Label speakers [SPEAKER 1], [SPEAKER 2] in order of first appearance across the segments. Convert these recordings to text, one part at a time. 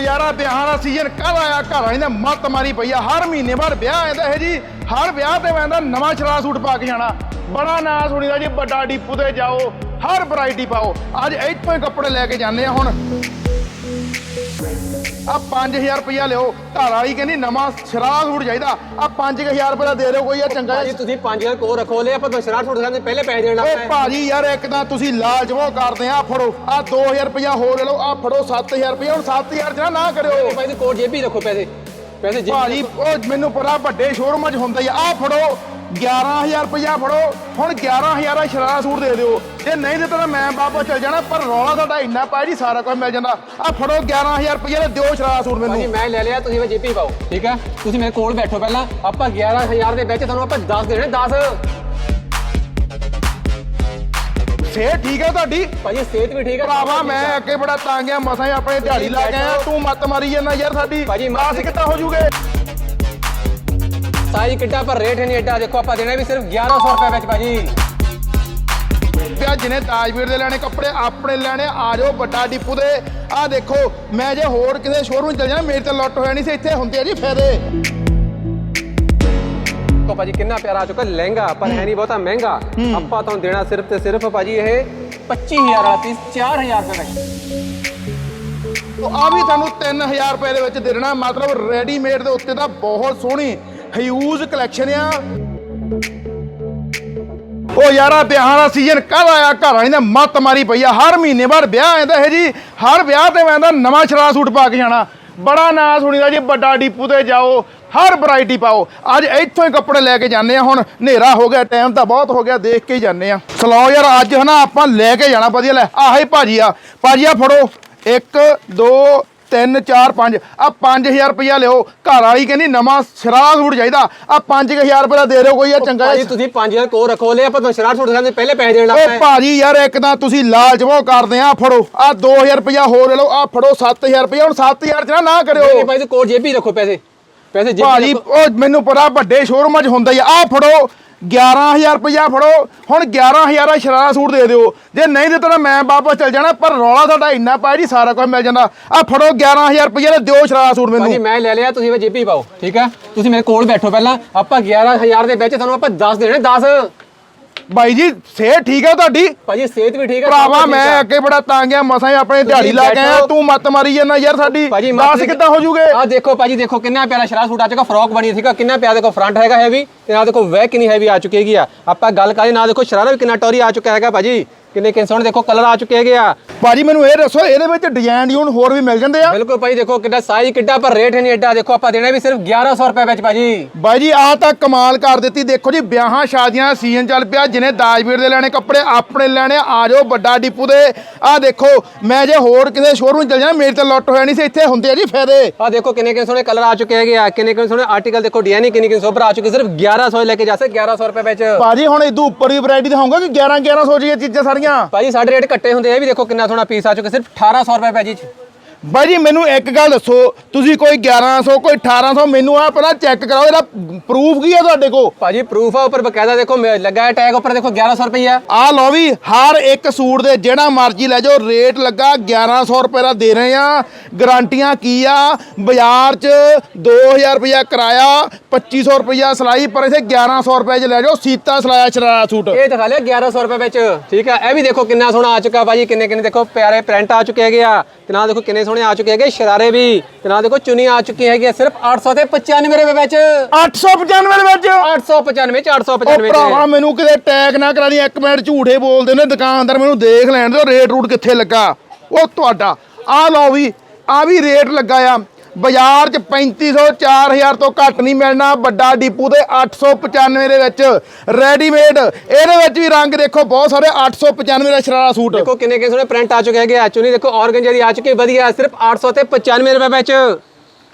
[SPEAKER 1] ਯਾਰਾ ਵਿਆਹਾਂ ਦਾ ਸੀਜ਼ਨ ਕਦ ਆਇਆ? ਘਰ ਵਾਲੀ ਨੇ ਮੱਤ ਮਾਰੀ ਪਈ ਆ। ਹਰ ਮਹੀਨੇ ਬਾਅਦ ਵਿਆਹ ਆਉਂਦਾ ਹੈ ਜੀ। ਹਰ ਵਿਆਹ ਤੇ ਮੈਂ ਨਵਾਂ ਸ਼ਰਾ ਸੂਟ ਪਾ ਕੇ ਜਾਣਾ। ਬੜਾ ਨਾਂ ਸੁਣੀਦਾ ਜੀ, ਵੱਡਾ ਡੀਪੂ ਤੇ ਜਾਓ, ਹਰ ਵੈਰਾਈਟੀ ਪਾਓ। ਅੱਜ ਇੱਥੋਂ ਹੀ ਕੱਪੜੇ ਲੈ ਕੇ ਜਾਂਦੇ ਆ ਹੁਣ। ਆ 5000 ਰੁਪਇਆ ਲਿਓ। ਘਰ ਵਾਲੀ ਕਹਿੰਦੀ ਨਵਾਂ ਸ਼ਰਾ ਸੂਟ ਚਾਹੀਦਾ। ਆ 5000 ਰੁਪਏ ਦਾ ਦੇ ਦਿਓ ਕੋਈ ਆ ਚੰਗਾ
[SPEAKER 2] ਭਾਜੀ। ਤੁਸੀਂ 5000 ਕੋਲ ਰੱਖੋ ਲੈ ਆਪਾਂ ਦਸ਼ਰਾ ਛੋੜ ਸਕਦੇ ਪਹਿਲੇ ਪੈਸੇ ਦੇਣ ਲੱਗ ਪਏ।
[SPEAKER 1] ਭਾਜੀ ਯਾਰ ਇੱਕ ਤਾਂ ਤੁਸੀਂ ਲਾਲਚ ਕਰਦੇ ਆ ਫੜੋ। ਆ 2000 ਰੁਪਇਆ ਹੋਰ ਲੈ ਲਓ ਆ ਫੜੋ 7000 ਰੁਪਇਆ ਹੁਣ 7000 ਚ ਨਾ ਕਰਿਓ।
[SPEAKER 2] ਭਾਈ ਕੋਲ ਜੇਬੀ ਰੱਖੋ ਪੈਸੇ। ਪੈਸੇ
[SPEAKER 1] ਭਾਜੀ ਉਹ ਮੈਨੂੰ ਪਤਾ ਵੱਡੇ ਸ਼ੋਰੂਮਾਂ 'ਚ ਹੁੰਦਾ ਹੀ ਆ। ਆਹ ਫੜੋ। 11000 ਰੁਪਇਆ ਫੜੋ। ਹੁਣ 11000 ਦਾ ਸ਼ਰਾਰਾ ਸੂਟ ਦੇ ਦਿਓ। ਜੇ ਨਹੀਂ ਦਿੱਤਾ ਤਾਂ ਮੈਂ ਵਾਪਸ ਚਲ ਜਾਣਾ ਪਰ ਰੌਲਾ ਤੁਹਾਡਾ ਇੰਨਾ ਪਾਇਆ ਜੀ ਸਾਰਾ ਕੁਝ ਮਿਲ ਜਾਂਦਾ। ਆ ਫੜੋ 11000 ਰੁਪਇਆ ਦੇ ਦਿਓ ਸ਼ਰਾਰਾ ਸੂਟ
[SPEAKER 2] ਭਾਜੀ
[SPEAKER 1] ਮੈਨੂੰ
[SPEAKER 2] ਮੈਂ ਲੈ ਲਿਆ ਤੁਸੀਂ ਮੈਂ ਜੇਬੀ ਪਾਓ। ਠੀਕ ਹੈ? ਤੁਸੀਂ ਮੇਰੇ ਕੋਲ ਬੈਠੋ ਪਹਿਲਾਂ। ਆਪਾਂ 11000 ਦੇ ਵਿੱਚ ਤੁਹਾਨੂੰ ਆਪਾਂ 10 ਦੇਣੇ 10
[SPEAKER 1] ਸੇ ਠੀਕ ਹੈ ਤੁਹਾਡੀ?
[SPEAKER 2] ਭਾਜੀ ਸਿਹਤ ਵੀ ਠੀਕ ਹੈ
[SPEAKER 1] ਭਰਾਵਾ ਮੈਂ ਅੱਗੇ ਬੜਾ ਤੰਗ ਆ ਮਸਾਂ ਹੀ ਆਪਣੇ ਦਿਹਾੜੀ ਲਾ ਕੇ ਆਇਆ। ਤੂੰ ਮੱਤ ਮਾਰੀ ਜਾਂਦਾ ਯਾਰ ਸਾਡੀ।
[SPEAKER 2] ਭਾਜੀ, ਮੱਤ
[SPEAKER 1] ਮਾਸ ਕਿੱਦਾਂ ਹੋ ਜੂਗੇ?
[SPEAKER 2] ਸਾਈਜ਼ ਕਿੱਡਾ ਪਰ ਰੇਟ ਨਹੀਂ ਐਡਾ ਦੇਖੋ ਆਪਾਂ ਦੇਣਾ ਵੀ ਸਿਰਫ 1100 ਰੁਪਏ ਵਿੱਚ ਭਾਜੀ।
[SPEAKER 1] ਪਿਆ ਜਿਹਨੇ ਤਾਜਵੀਰ ਦੇ ਲੈਣੇ ਕੱਪੜੇ ਆਪਣੇ ਲੈਣੇ ਆ ਜਾਓ ਵੱਡਾ ਡਿਪੂ ਦੇ। ਆ ਦੇਖੋ ਮੈਂ ਜੇ ਹੋਰ ਕਿਸੇ ਸ਼ੋਰੂਮ ਚ ਚਲ ਜਾਣਾ ਮੇਰੇ ਤੇ ਲੁੱਟ ਹੋਇਆ ਨਹੀਂ ਸੀ ਇੱਥੇ ਹੁੰਦੇ ਆ ਜੀ ਫਾਇਦੇ।
[SPEAKER 2] ਦੇਖੋ ਭਾਜੀ ਕਿੰਨਾ ਪਿਆਰਾ ਆ ਚੁੱਕਾ ਲਹਿੰਗਾ ਪਰ ਹੈ ਨਹੀਂ ਬਹੁਤਾ ਮਹਿੰਗਾ। ਆਪਾਂ ਤੁਹਾਨੂੰ ਦੇਣਾ ਸਿਰਫ ਤੇ ਸਿਰਫ ਭਾਜੀ ਇਹ 25000 ਵਾਲਾ ਪੀਸ 4000 ਰੁਪਏ ਵਿੱਚ।
[SPEAKER 1] ਆ ਵੀ ਤੁਹਾਨੂੰ 3000 ਰੁਪਏ ਦੇ ਵਿੱਚ ਦੇਣਾ ਮਤਲਬ ਰੈਡੀਮੇਡ ਦੇ ਉੱਤੇ ਤਾਂ ਬਹੁਤ ਸੋਹਣੀ। ਹਿਊਜ ਕਲੈਕਸ਼ਨ ਆ। ਉਹ ਯਾਰਾ, ਵਿਆਹਾਂ ਦਾ ਸੀਜ਼ਨ ਕਦ ਆਇਆ, ਘਰ ਵਾਲੀ ਨੇ ਮੱਤ ਮਾਰੀ ਪਈ ਆ। ਹਰ ਮਹੀਨੇ ਬਾਅਦ ਵਿਆਹ ਆਉਂਦਾ ਹੈ ਜੀ, ਹਰ ਵਿਆਹ ਤੇ ਮੈਂ ਨਵਾਂ ਸ਼ਰਾ ਸੂਟ ਪਾ ਕੇ ਜਾਣਾ। ਬੜਾ ਨਾਂ ਸੁਣੀਦਾ ਜੀ, ਵੱਡਾ ਡੀਪੂ ਤੇ ਜਾਓ, ਹਰ ਵੈਰਾਈਟੀ ਪਾਓ। ਅੱਜ ਇੱਥੋਂ ਹੀ ਕੱਪੜੇ ਲੈ ਕੇ ਜਾਂਦੇ ਆ, ਹੁਣ ਹਨੇਰਾ ਹੋ ਗਿਆ ਟਾਈਮ ਤਾਂ ਬਹੁਤ ਹੋ ਗਿਆ, ਦੇਖ ਕੇ ਹੀ ਜਾਂਦੇ ਆ। ਸਲਾਓ ਯਾਰ, ਅੱਜ ਹਨਾ ਆਪਾਂ ਲੈ ਕੇ ਜਾਣਾ, ਵਧੀਆ ਲੈ। ਆਹੀ ਭਾਜੀ ਆ। ਭਾਜੀ ਆ ਫੜੋ। 1 2 3 4 5 ਆ 5000 ਰੁਪਇਆ ਲਿਓ। ਘਰ ਵਾਲੀ ਕਹਿੰਦੀ ਨਵਾਂ ਸ਼ਰਾ ਸੂਟ ਚਾਹੀਦਾ। ਆ 5000 ਰੁਪਏ ਦਾ ਦੇ ਦਿਓ ਕੋਈ ਆ ਚੰਗਾ
[SPEAKER 2] ਭਾਜੀ। ਤੁਸੀਂ 5000 ਕੋਲ ਰੱਖੋ। ਲੈ ਆਪਾਂ ਦਸ਼ਰਾ ਛੋੜ ਸਕਦੇ ਪਹਿਲੇ ਪੈਸੇ ਦੇਣ ਲੱਗ ਪਏ।
[SPEAKER 1] ਭਾਜੀ ਯਾਰ ਇੱਕ ਤਾਂ ਤੁਸੀਂ ਲਾਲਚ ਬਹੁਤ ਕਰਦੇ ਆ। ਫੜੋ। ਆ 2000 ਰੁਪਇਆ ਹੋਰ ਲੈ ਲਓ। ਆ ਫੜੋ 7000 ਰੁਪਇਆ ਹੁਣ 7000 ਚ ਨਾ ਨਾ ਕਰਿਓ।
[SPEAKER 2] ਨਹੀਂ ਭਾਈ ਕੋਲ ਜੇਬੀ ਰੱਖੋ ਪੈਸੇ। ਪੈਸੇ ਜੇਬੀ
[SPEAKER 1] ਭਾਜੀ
[SPEAKER 2] ਰੱਖੋ।
[SPEAKER 1] ਉਹ ਮੈਨੂੰ ਪਤਾ ਵੱਡੇ ਸ਼ੋਰੂਮਾਂ 'ਚ ਹੁੰਦਾ ਹੀ ਆ। ਆਹ ਫੜੋ। 11000 ਰੁਪਇਆ ਫੜੋ। ਹੁਣ 11000 ਦਾ ਸ਼ਰਾਰਾ ਸੂਟ ਦੇ ਦਿਓ। ਜੇ ਨਹੀਂ ਦਿੱਤਾ ਤਾਂ ਮੈਂ ਵਾਪਸ ਚਲ ਜਾਣਾ, ਪਰ ਰੌਲਾ ਤੁਹਾਡਾ ਇੰਨਾ ਪਾਇਆ ਜੀ, ਸਾਰਾ ਕੁਝ ਮਿਲ ਜਾਂਦਾ। ਆ ਫੜੋ 11000 ਰੁਪਇਆ ਦੇ ਦਿਓ ਸ਼ਰਾਰਾ ਸੂਟ
[SPEAKER 2] ਭਾਜੀ
[SPEAKER 1] ਮੈਨੂੰ
[SPEAKER 2] ਮੈਂ ਲੈ ਲਿਆ, ਤੁਸੀਂ ਮੈਂ ਜੇਬੀ ਪਾਓ, ਠੀਕ ਹੈ? ਤੁਸੀਂ ਮੇਰੇ ਕੋਲ ਬੈਠੋ ਪਹਿਲਾਂ। ਆਪਾਂ 11000 ਦੇ ਵਿੱਚ ਤੁਹਾਨੂੰ ਆਪਾਂ 10 ਦੇਣੇ 10
[SPEAKER 1] ਬਾਈ ਜੀ ਸਿਹਤ ਠੀਕ ਹੈ ਤੁਹਾਡੀ?
[SPEAKER 2] ਭਾਜੀ ਸਿਹਤ ਵੀ ਠੀਕ ਹੈ
[SPEAKER 1] ਭਰਾਵਾ ਮੈਂ। ਅੱਗੇ ਬੜਾ ਤੰਗ ਆ ਮਸਾਂ ਹੀ ਆਪਣੇ ਦਿਹਾੜੀ ਲਾ ਕੇ ਆਇਆ। ਤੂੰ ਮੱਤ ਮਾਰੀ ਜਾਂਦਾ ਯਾਰ ਸਾਡੀ।
[SPEAKER 2] ਭਾਜੀ
[SPEAKER 1] ਮਾਸ ਕਿੱਦਾਂ ਹੋ ਜੂਗੇ?
[SPEAKER 2] ਆ ਦੇਖੋ ਭਾਜੀ ਦੇਖੋ ਕਿੰਨਾ ਪਿਆਰਾ ਸ਼ਰਾ ਸੂਟ ਆ ਚੁੱਕਾ ਫਰੋਕ ਬਣੀ ਸੀਗਾ ਕਿੰਨਾ ਪਿਆਰਾ ਦੇਖੋ ਫਰੰਟ ਹੈਗਾ ਹੈਵੀ ਤੇ ਨਾਲ ਦੇਖੋ ਵੈਕ ਕਿੰਨੀ ਹੈਵੀ ਆ ਚੁੱਕੀ ਹੈਗੀ ਆ। ਆਪਾਂ ਗੱਲ ਕਰੀ ਨਾਲ ਦੇਖੋ ਸ਼ਰਾਰਾ ਵੀ ਕਿੰਨਾ ਟੌਰੀ ਆ ਚੁੱਕਾ ਹੈਗਾ ਭਾਜੀ। ਕਿੰਨੇ ਕਿੰਨੇ ਸੋਹਣੇ ਦੇਖੋ ਕਲਰ ਆ ਚੁੱਕੇ ਹੈਗੇ ਆ।
[SPEAKER 1] ਭਾਜੀ ਮੈਨੂੰ ਇਹ ਦੱਸੋ ਇਹਦੇ ਵਿੱਚ ਡਿਜ਼ਾਈਨ ਡਿਊਨ ਹੋਰ ਵੀ ਮਿਲ ਜਾਂਦੇ ਆ?
[SPEAKER 2] ਬਿਲਕੁਲ ਭਾਜੀ ਦੇਖੋ ਕਿੰਨਾ ਸਾਈਜ਼ ਕਿੱਡਾ ਪਰ ਰੇਟ ਨਹੀਂ ਐਡਾ। ਦੇਖੋ ਆਪਾਂ ਦੇਣਾ ਵੀ ਸਿਰਫ 1100 ਰੁਪਏ ਵਿੱਚ ਭਾਜੀ।
[SPEAKER 1] ਬਾਈ ਜੀ ਆ ਤਾਂ ਕਮਾਲ ਕਰ ਦਿੱਤੀ। ਦੇਖੋ ਜੀ ਵਿਆਹਾਂ ਸ਼ਾਦੀਆਂ ਸੀਜ਼ਨ ਚੱਲ ਪਿਆ। ਜਿਹਨੇ ਦਾਜਵੀਰ ਦੇ ਲੈਣੇ ਕੱਪੜੇ ਆਪਣੇ ਲੈਣੇ ਆ ਜਾਓ ਵੱਡਾ ਡਿਪੂ ਦੇ। ਆ ਦੇਖੋ ਮੈਂ ਜੇ ਹੋਰ ਕਿਸੇ ਸ਼ੋਰੂਮ ਚਲ ਜਾਣਾ ਮੇਰੇ ਤੇ ਲੁੱਟ ਹੋਇਆ ਨਹੀਂ ਸੀ। ਇੱਥੇ ਹੁੰਦੇ ਆ ਜੀ ਫਾਇਦੇ।
[SPEAKER 2] ਆ ਦੇਖੋ ਕਿੰਨੇ ਕਿੰਨੇ ਸੋਹਣੇ ਕਲਰ ਆ ਚੁੱਕੇ ਹੈਗੇ ਆ। ਕਿੰਨੇ ਕਿੰਨੇ ਸੋਹਣੇ ਆਰਟੀਕਲ ਦੇਖੋ ਡਿਜ਼ਾਈਨ ਕਿੰਨੀ ਕਿੰਨੀ ਸੋਬਰ ਆ ਚੁੱਕੀ। ਸਿਰਫ 1100 ਲੈ ਕੇ ਜਾ ਸਕਦੇ 1100 ਰੁਪਏ ਵਿੱਚ।
[SPEAKER 1] ਭਾਜੀ ਹੁਣ ਇਦੋਂ ਉੱਪਰ ਵੀ ਵੈਰਾਈਟੀ ਦਿਖਾਉਂਗਾ ਕਿ 11 1100 ਜੀ ਇਹ ਚੀਜ਼ਾਂ ਸਾਰੀਆਂ
[SPEAKER 2] ਭਾਜੀ ਸਾਡੇ ਰੇਟ ਘੱਟੇ ਹੁੰਦੇ ਆ, ਇਹ ਵੀ ਦੇਖੋ ਕਿੰਨਾ ਸੋਹਣਾ ਪੀਸ ਆ ਚੁੱਕਾ ਸਿਰਫ 1800 ਰੁਪਏ ਭਾਜੀ ਚ
[SPEAKER 1] ਬਾਈ ਜੀ ਮੈਨੂੰ ਇੱਕ ਗੱਲ ਦੱਸੋ ਤੁਸੀਂ ਕੋਈ 1100 ਕੋਈ 1800 ਮੈਨੂੰ ਆ ਪਹਿਲਾਂ ਚੈੱਕ ਕਰਾਓ ਇਹਦਾ ਪ੍ਰੂਫ ਕੀ ਹੈ ਤੁਹਾਡੇ ਕੋਲ?
[SPEAKER 2] ਭਾਜੀ ਪ੍ਰੂਫ ਆ ਉੱਪਰ ਬਕਾਇਦਾ ਦੇਖੋ ਮੈਂ- ਲੱਗਾ ਹੈ ਟੈਗ ਉੱਪਰ ਦੇਖੋ 1100 ਰੁਪਈਆ।
[SPEAKER 1] ਆ ਲਓ ਵੀ ਹਰ ਇੱਕ ਸੂਟ ਦੇ ਜਿਹੜਾ ਮਰਜ਼ੀ ਲੈ ਜਾਓ ਰੇਟ ਲੱਗਾ 1100 ਰੁਪਏ ਦਾ ਦੇ ਰਹੇ ਆ। ਗਾਰੰਟੀਆਂ ਕੀ ਆ? ਬਾਜ਼ਾਰ 'ਚ 2000 ਰੁਪਇਆ ਕਿਰਾਇਆ 2500 ਰੁਪਇਆ ਸਿਲਾਈ ਪਰ ਇਥੇ 1100 ਰੁਪਏ 'ਚ ਲੈ ਜਾਓ ਸੀਤਾ ਸਿਲਾਇਆ ਸ਼ਰਾਰਾ ਸੂਟ।
[SPEAKER 2] ਇਹ ਦਿਖਾ ਲਿਆ 1100 ਰੁਪਏ ਵਿੱਚ। ਠੀਕ ਹੈ ਇਹ ਵੀ ਦੇਖੋ ਕਿੰਨਾ ਸੋਹਣਾ ਆ ਚੁੱਕਾ ਭਾਜੀ ਕਿੰਨੇ ਕਿੰਨੇ ਦੇਖੋ ਪਿਆਰੇ ਪ੍ਰਿੰਟ ਆ ਚੁੱਕੇ ਹੈਗੇ ਆ। ਤੇ ਨਾਲ ਦੇਖੋ ਕਿੰਨੇ ਸੋਹਣੇ ਆ ਚੁੱਕੇ ਹੈਗੇ ਸ਼ਰਾਰੇ ਵੀ। ਤੇ ਨਾਲ ਦੇਖੋ ਚੁੰਨੀ ਆ ਚੁੱਕੀ ਹੈਗੀ ਆ ਸਿਰਫ 800 ਤੇ 95 ਰੁਪਏ ਵਿੱਚ।
[SPEAKER 1] 895 ਦੇ ਵਿੱਚ?
[SPEAKER 2] 895 ਚ
[SPEAKER 1] ਉਹ
[SPEAKER 2] 895 ਚ।
[SPEAKER 1] ਭਰਾਵਾ ਮੈਨੂੰ ਕਿਤੇ ਟੈਗ ਨਾ ਕਰਾ ਦੀ ਇੱਕ ਮਿੰਟ ਝੂਠੇ ਬੋਲਦੇ ਨੇ ਦੁਕਾਨਦਾਰ ਮੈਨੂੰ ਦੇਖ ਲੈਣ ਦਿਓ ਰੇਟ ਰੂਟ ਕਿੱਥੇ ਲੱਗਾ। ਉਹ ਤੁਹਾਡਾ ਆ ਲਓ ਵੀ ਆ ਵੀ ਰੇਟ ਲੱਗਾ ਆ। ਬਾਜ਼ਾਰ 'ਚ 3500 4000 ਤੋਂ ਘੱਟ ਨਹੀਂ ਮਿਲਣਾ। ਵੱਡਾ ਡੀਪੂ ਦੇ 895 ਦੇ ਵਿੱਚ ਰੈਡੀਮੇਡ। ਇਹਦੇ ਵਿੱਚ ਵੀ ਰੰਗ ਦੇਖੋ ਬਹੁਤ ਸਾਰੇ 895 ਦਾ ਸ਼ਰਾਰਾ ਸੂਟ।
[SPEAKER 2] ਦੇਖੋ ਕਿੰਨੇ ਕਿੰਨੇ ਸੋਹਣੇ ਪ੍ਰਿੰਟ ਆ ਚੁੱਕੇ ਹੈਗੇ ਚੁੰਨੀ ਦੇਖੋ ਔਰਗੰਜਾ ਦੀ ਆ ਚੁੱਕੀ ਵਧੀਆ ਸਿਰਫ 800 ਤੇ 95 ਰੁਪਏ ਵਿੱਚ।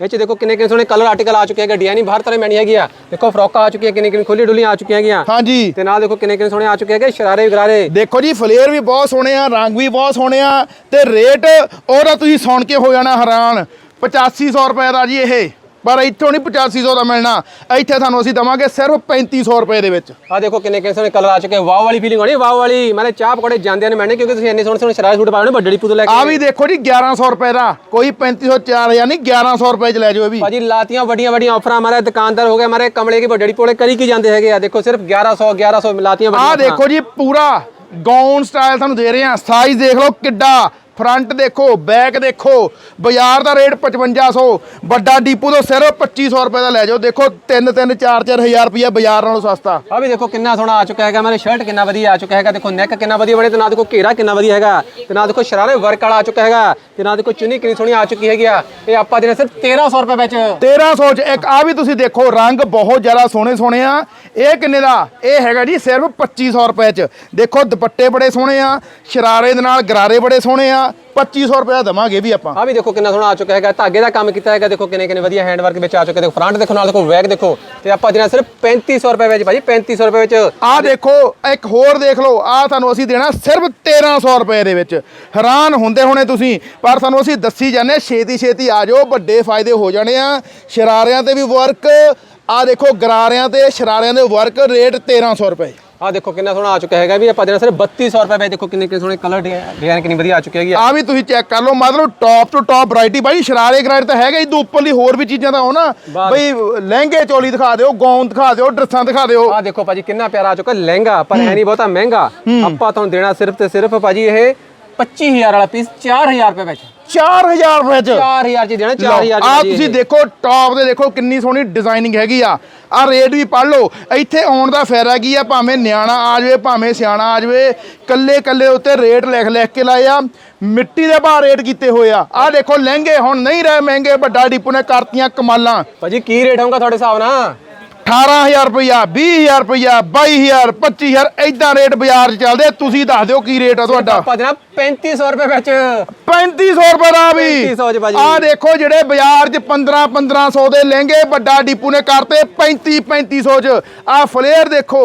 [SPEAKER 2] ਇਹ ਚ ਦੇਖੋ ਕਿੰਨੇ ਕਿੰਨੇ ਸੋਹਣੇ ਕਲਰ ਆਰਟੀਕਲ ਆ ਚੁੱਕੇ ਹੈਗੇ ਡਿਜ਼ਾਈਨ ਬਾਹਰ ਤਰ੍ਹਾਂ ਮੈਣੀ ਹੈਗੀ ਆ। ਦੇਖੋ ਫਰੋਕਾਂ ਆ ਚੁੱਕੀਆਂ ਕਿੰਨੀ ਕਿੰਨੀ ਖੁੱਲੀ ਡੁੱਲੀਆਂ ਆ ਚੁੱਕੀਆਂ ਹੈਗੀਆਂ।
[SPEAKER 1] ਹਾਂਜੀ।
[SPEAKER 2] ਤੇ ਨਾਲ ਦੇਖੋ ਕਿੰਨੇ ਕਿੰਨੇ ਸੋਹਣੇ ਆ ਚੁੱਕੇ ਹੈਗੇ ਸ਼ਰਾਰੇ ਵਗਰਾਰੇ
[SPEAKER 1] ਦੇਖੋ ਜੀ ਫਲੇਅਰ ਵੀ ਬਹੁਤ ਸੋਹਣੇ ਆ ਰੰਗ ਵੀ ਬਹੁਤ ਸੋਹਣੇ ਆ ਤੇ ਰੇਟ ਉਹਦਾ ਤੁਸੀਂ ਸੁਣ ਕੇ ਹੋ ਜਾਣਾ ਹੈਰਾਨ। 8500 ਰੁਪਏ ਦਾ ਜੀ ਇਹ। ਪਰ ਇੱਥੋਂ ਨਹੀਂ 8500 ਦਾ ਮਿਲਣਾ। ਇੱਥੇ ਤੁਹਾਨੂੰ ਅਸੀਂ ਦਵਾਂਗੇ ਸਿਰਫ 3500 ਰੁਪਏ ਦੇ ਵਿੱਚ।
[SPEAKER 2] ਆ ਦੇਖੋ ਕਿੰਨੇ ਕਿੰਨੇ ਸੋਹਣੇ ਕਲਰ ਆ ਚੁੱਕੇ ਵਾਓ ਵਾਲੀ ਫੀਲਿੰਗ ਹੋਣੀ ਵਾਓ ਵਾਲੀ। ਮਾਰੇ ਚਾਹ ਪਕੌੜੇ ਜਾਂਦੇ ਨੇ ਮੈਨੇ ਕਿਉਂਕਿ ਤੁਸੀਂ ਇੰਨੇ ਸੋਹਣੇ ਸੋਹਣੇ ਸ਼ਰਾਰੇ ਸੂਟ ਪਾਏ ਨੇ ਵੱਡੇ ਡਿਪੂ ਤੋਂ ਲੈ ਕੇ।
[SPEAKER 1] ਆ ਵੀ ਦੇਖੋ ਜੀ 1100 ਰੁਪਏ ਦਾ। ਕੋਈ 3500 4000 ਨਹੀਂ 1100 ਰੁਪਏ ਚ ਲੈ ਜਾਓ ਇਹ ਵੀ।
[SPEAKER 2] ਭਾਜੀ ਲਾਤੀਆਂ ਵੱਡੀਆਂ ਵੱਡੀਆਂ ਆਫਰਾਂ ਮਾਰੇ ਦੁਕਾਨਦਾਰ ਹੋ ਗਏ ਮਾਰੇ ਕਮਲੇ ਕੀ ਵੱਡੇ ਡਿਪੂ ਵਾਲੇ ਕਰੀ ਕੀ ਜਾਂਦੇ ਹੈਗੇ ਆ? ਦੇਖੋ ਸਿਰਫ 1100 1100 ਲਾਤੀਆਂ ਵੱਡੀਆਂ
[SPEAKER 1] ਦੇਖੋ ਜੀ ਪੂਰਾ ਗਾਊਨ ਸਟਾਈਲ ਤੁਹਾਨੂੰ ਦੇ ਰਹੇ ਹਾਂ ਸਾਈਜ਼ ਦੇਖ ਲਓ ਕਿੱਡਾ। ਫਰੰਟ ਦੇਖੋ ਬੈਕ ਦੇਖੋ ਬਾਜ਼ਾਰ ਦਾ ਰੇਟ 5500 ਵੱਡਾ ਡੀਪੂ ਤੋਂ ਸਿਰਫ 2500 ਰੁਪਏ ਦਾ ਲੈ ਜਾਓ। ਦੇਖੋ 3 3 4 4000 ਰੁਪਏ ਬਾਜ਼ਾਰ ਨਾਲੋਂ ਸਸਤਾ।
[SPEAKER 2] ਆ ਵੀ ਦੇਖੋ ਕਿੰਨਾ ਸੋਹਣਾ ਆ ਚੁੱਕਾ ਹੈਗਾ ਮਾਰੇ ਸ਼ਰਟ ਕਿੰਨਾ ਵਧੀਆ ਆ ਚੁੱਕਾ ਹੈਗਾ ਦੇਖੋ ਨੈਕ ਕਿੰਨਾ ਵਧੀਆ ਬਣੇ ਤੇ ਦੇਖੋ ਘੇਰਾ ਕਿੰਨਾ ਵਧੀਆ ਹੈਗਾ ਤੇ ਨਾਲ ਦੇਖੋ ਸ਼ਰਾਰੇ ਵਰਕ ਵਾਲਾ ਆ ਚੁੱਕਾ ਹੈਗਾ ਤੇ ਨਾਲ ਦੇਖੋ ਚੁੰਨੀ ਕਿੰਨੀ ਸੋਹਣੀ ਆ ਚੁੱਕੀ ਹੈਗੀ ਆ ਇਹ ਆਪਾਂ ਦੇਣਾ ਸਿਰਫ 1300 ਰੁਪਏ ਵਿੱਚ।
[SPEAKER 1] 1300 ਚ ਇੱਕ ਆ ਵੀ ਤੁਸੀਂ ਦੇਖੋ ਰੰਗ ਬਹੁਤ ਜ਼ਿਆਦਾ ਸੋਹਣੇ ਸੋਹਣੇ ਆ। ਇਹ ਕਿੰਨੇ ਦਾ? ਇਹ ਹੈਗਾ ਜੀ ਸਿਰਫ 2500 ਰੁਪਏ ਚ। ਦੇਖੋ ਦੁਪੱਟੇ ਬੜੇ ਸੋਹਣੇ ਆ ਸ਼ਰਾਰੇ ਦੇ ਨਾਲ ਗਰਾਰੇ ਬੜੇ ਸੋਹਣੇ ਆ 2500 ਰੁਪਏ ਦਵਾਂਗੇ ਵੀ ਆਪਾਂ।
[SPEAKER 2] ਆ ਵੀ ਦੇਖੋ ਕਿੰਨਾ ਸੋਹਣਾ ਆ ਚੁੱਕਾ ਹੈਗਾ ਧਾਗੇ ਦਾ ਕੰਮ ਕੀਤਾ ਹੈਗਾ ਦੇਖੋ ਕਿੰਨੇ ਕਿੰਨੇ ਵਧੀਆ ਹੈਂਡ ਵਰਕ ਵਿੱਚ ਆ ਚੁੱਕੇ ਦੇਖੋ ਫਰੰਟ ਦੇਖੋ ਨਾਲ ਦੇਖੋ ਬੈਕ ਦੇਖੋ ਤੇ ਆਪਾਂ ਦੇਣਾ ਸਿਰਫ 3500 ਰੁਪਏ ਵਿੱਚ ਭਾਜੀ 3500 ਰੁਪਏ ਵਿੱਚ
[SPEAKER 1] ਆ ਦੇਖੋ ਇੱਕ ਹੋਰ ਦੇਖ ਲਓ ਆ ਤੁਹਾਨੂੰ ਅਸੀਂ ਦੇਣਾ ਸਿਰਫ 1300 ਰੁਪਏ ਦੇ ਵਿੱਚ। ਹੈਰਾਨ ਹੁੰਦੇ ਹੋਣੇ ਤੁਸੀਂ ਪਰ ਤੁਹਾਨੂੰ ਅਸੀਂ ਦੱਸੀ ਜਾਂਦੇ ਛੇਤੀ ਛੇਤੀ ਆ ਜਾਓ ਵੱਡੇ ਫਾਇਦੇ ਹੋ ਜਾਣੇ ਆ। ਸ਼ਰਾਰਿਆਂ ਤੇ ਵੀ ਵਰਕ ਆ ਦੇਖੋ ਗਰਾਰਿਆਂ ਤੇ ਸ਼ਰਾਰਿਆਂ ਦੇ ਵਰਕ ਰੇਟ 1300 ਰੁਪਏ।
[SPEAKER 2] ਆ ਦੇਖੋ ਕਿੰਨਾ ਸੋਹਣਾ ਆ ਚੁੱਕਾ ਹੈਗਾ ਵੀ ਆਪਾਂ ਦੇਣਾ ਸਿਰਫ 3200 ਰੁਪਏ ਵਿੱਚ ਦੇਖੋ ਕਿੰਨੇ ਕਿੰਨੇ ਸੋਹਣੇ ਕਲਰ ਡਿਜ਼ਾਈਨ ਕਿੰਨੀ ਵਧੀਆ ਆ ਚੁੱਕੀ ਹੈਗੀ ਆ।
[SPEAKER 1] ਆ ਵੀ ਤੁਸੀਂ ਚੈੱਕ ਕਰ ਲਓ ਮਤਲਬ ਟੌਪ ਟੂ ਟੌਪ ਵੈਰਾਈਟੀ ਬਾਈ ਸ਼ਰਾਰੇ ਗਰਾਰੇ ਤਾਂ ਹੈਗਾ ਇਦੋਂ ਉੱਪਰਲੀ ਹੋਰ ਵੀ ਚੀਜ਼ਾਂ ਤਾਂ ਹੋ ਨਾ
[SPEAKER 2] ਬਾਤ।
[SPEAKER 1] ਬਈ ਲਹਿੰਗੇ ਚੋਲੀ ਦਿਖਾ ਦਿਓ ਗੌਨ ਦਿਖਾ ਦਿਓ ਡਰੈਸਾਂ ਦਿਖਾ ਦਿਓ।
[SPEAKER 2] ਆ ਦੇਖੋ ਭਾਜੀ ਕਿੰਨਾ ਪਿਆਰਾ ਆ ਚੁੱਕਾ ਲਹਿੰਗਾ ਪਰ ਹੈ। ਨਹੀਂ ਬਹੁਤਾ ਮਹਿੰਗਾ। ਆਪਾਂ ਤੁਹਾਨੂੰ ਦੇਣਾ ਸਿਰਫ ਤੇ ਸਿਰਫ ਭਾਜੀ ਇਹ 25000 ਵਾਲਾ ਪੀਸ 4000 ਰੁਪਏ ਵਿੱਚ।
[SPEAKER 1] 4000 ਰੁਪਏ ਚ
[SPEAKER 2] 4000 ਚ ਦੇਣਾ 4000 ਚ
[SPEAKER 1] ਆ ਤੁਸੀਂ। ਦੇਖੋ ਟੌਪ ਦੇ ਦੇਖੋ ਕਿੰਨੀ ਸੋਹਣੀ ਡਿਜ਼ਾਈਨਿੰਗ ਹੈਗੀ ਆ। ਆ ਰੇਟ ਵੀ ਪੜ ਲਓ। ਇੱਥੇ ਆਉਣ ਦਾ ਫਾਇਦਾ ਕੀ ਆ? ਭਾਵੇਂ ਨਿਆਣਾ ਆ ਜਾਵੇ, ਭਾਵੇਂ ਸਿਆਣਾ ਆ ਜਾਵੇ ਕੱਲੇ ਕੱਲੇ ਉੱਤੇ ਰੇਟ ਲਿਖ ਲਿਖ ਕੇ ਲਾਏ ਆ। ਮਿੱਟੀ ਦੇ ਭਾਅ ਰੇਟ ਕੀਤੇ ਹੋਏ ਆ। ਆ ਦੇਖੋ, ਲਹਿੰਗੇ ਹੁਣ ਨਹੀਂ ਰਹੇ ਮਹਿੰਗੇ, ਵੱਡਾ ਡੀਪੂ ਨੇ ਕਰਤੀਆਂ ਕਮਾਲਾਂ।
[SPEAKER 2] ਭਾਜੀ, ਕੀ ਰੇਟ ਹੋਊਗਾ ਤੁਹਾਡੇ ਹਿਸਾਬ ਨਾਲ?
[SPEAKER 1] 18000 ਰੁਪਇਆ 20000 ਰੁਪਇਆ 22000 25000 ਐਦਾਂ ਰੇਟ ਬਾਜ਼ਾਰ 'ਚ ਚੱਲਦੇ ਆ। ਤੁਸੀਂ ਦੱਸ ਦਿਓ ਕੀ ਰੇਟ ਆ ਤੁਹਾਡਾ।
[SPEAKER 2] ਆਪਾਂ ਦੇਣਾ 3500 ਰੁਪਏ ਵਿੱਚ।
[SPEAKER 1] 3500 ਰੁਪਏ ਦਾ ਵੀ।
[SPEAKER 2] 3500 ਚ ਭਾਜੀ।
[SPEAKER 1] ਆ ਦੇਖੋ ਜਿਹੜੇ ਬਾਜ਼ਾਰ 'ਚ 15 1500 ਦੇ ਲਹਿੰਗੇ ਵੱਡਾ ਡੀਪੂ ਨੇ ਕਰਤੇ 35 3500 ਚ। ਆ ਫਲੇਅਰ ਦੇਖੋ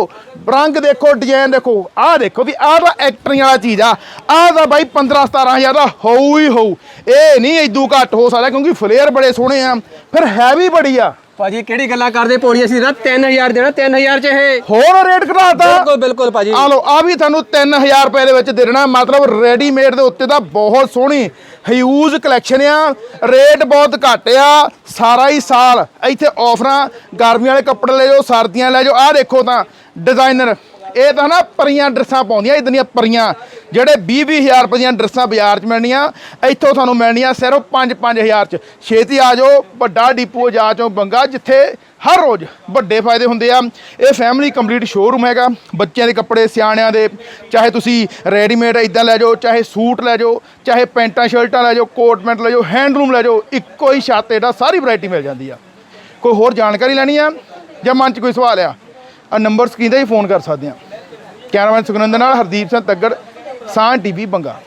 [SPEAKER 1] ਰੰਗ ਦੇਖੋ ਡਿਜ਼ਾਈਨ ਦੇਖੋ। ਆ ਦੇਖੋ ਵੀ ਆਹ ਤਾਂ ਐਕਟਰਿੰਗ ਵਾਲਾ ਚੀਜ਼ ਆ। ਆਹ ਤਾਂ ਬਾਈ 15 17000 ਦਾ ਹੋਊ ਹੀ ਹੋਊ। ਇਹ ਨਹੀਂ ਇਦੂ ਘੱਟ ਹੋ ਸਕਦਾ ਕਿਉਂਕਿ ਫਲੇਅਰ ਬੜੇ ਸੋਹਣੇ ਆ। ਫਿਰ ਹੈਵੀ ਬੜੀ ਆ।
[SPEAKER 2] ਭਾਜੀ ਕਿਹੜੀ ਗੱਲਾਂ ਕਰਦੇ ਪੌੜੀ ਅਸੀਂ ਨਾ 3000 ਦੇਣਾ 3000 ਚ ਇਹ।
[SPEAKER 1] ਹੋਰ ਰੇਟ ਘਟਾਤਾ।
[SPEAKER 2] ਬਿਲਕੁਲ ਬਿਲਕੁਲ ਭਾਜੀ।
[SPEAKER 1] ਆ ਲਓ ਆ ਵੀ ਤੁਹਾਨੂੰ 3000 ਰੁਪਏ ਦੇ ਵਿੱਚ ਦੇ ਦੇਣਾ। ਮਤਲਬ ਰੈਡੀਮੇਡ ਦੇ ਉੱਤੇ ਤਾਂ ਬਹੁਤ ਸੋਹਣੀ ਹਿਊਜ ਕਲੈਕਸ਼ਨ ਆ। ਰੇਟ ਬਹੁਤ ਘੱਟ ਆ ਸਾਰਾ ਹੀ ਸਾਲ। ਇੱਥੇ ਆਫਰਾਂ ਗਰਮੀਆਂ ਵਾਲੇ ਕੱਪੜੇ ਲੈ ਜਾਓ ਸਰਦੀਆਂ ਲੈ ਜਾਓ। ਆ ਦੇਖੋ ਤਾਂ ਡਿਜ਼ਾਈਨਰ ਇਹ ਤਾਂ ਨਾ ਪਰੀਆਂ ਡਰੈਸਾਂ ਪਾਉਂਦੀਆਂ ਇਦਾਂ ਦੀਆਂ ਪਰੀਆਂ। ਜਿਹੜੇ 20 20000 ਰੁਪਏ ਦੀਆਂ ਡਰੈਸਾਂ ਬਾਜ਼ਾਰ 'ਚ ਮਿਲਣੀਆਂ, ਇੱਥੋਂ ਤੁਹਾਨੂੰ ਮਿਲਣੀਆਂ ਸਿਰਫ 5-5000 'ਚ। ਛੇਤੀ ਆ ਜਾਓ, ਵੱਡਾ ਡੀਪੂ ਜਾ ਚੋਂ ਬੰਗਾ, ਜਿੱਥੇ ਹਰ ਰੋਜ਼ ਵੱਡੇ ਫਾਇਦੇ ਹੁੰਦੇ ਆ। ਇਹ ਫੈਮਿਲੀ ਕੰਪਲੀਟ ਸ਼ੋਰੂਮ ਹੈਗਾ, ਬੱਚਿਆਂ ਦੇ ਕੱਪੜੇ, ਸਿਆਣਿਆਂ ਦੇ। ਚਾਹੇ ਤੁਸੀਂ ਰੈਡੀਮੇਡ ਇਦਾਂ ਲੈ ਜਾਓ, ਚਾਹੇ ਸੂਟ ਲੈ ਜਾਓ, ਚਾਹੇ ਪੈਂਟਾਂ, ਸ਼ਰਟਾਂ ਲੈ ਜਾਓ, ਕੋਟ ਪੈਂਟ ਲੈ ਜਾਓ ਹੈਂਡਲੂਮ ਲੈ ਜਾਓ, ਇੱਕੋ ਹੀ ਛੱਤ ਇਹਦਾ ਸਾਰੀ ਵੈਰਾਈਟੀ ਮਿਲ ਜਾਂਦੀ ਆ। ਕੋਈ ਹੋਰ ਜਾਣਕਾਰੀ ਲੈਣੀ ਆ ਜਾਂ ਮਨ 'ਚ ਕੋਈ ਸਵਾਲ ਆ? ਆ ਨੰਬਰ ਸਕਰੀਨ ਤੇ ਹੀ ਫੋਨ ਕਰ ਸਕਦੇ ਆ ਕੈਮਰਾਮੈਨ ਸੁਖਨੰਦਰ ਨਾਲ ਹਰਦੀਪ ਸਿੰਘ ਤੱਗੜ ਸਾਂ ਟੀਵੀ, ਬੰਗਾ।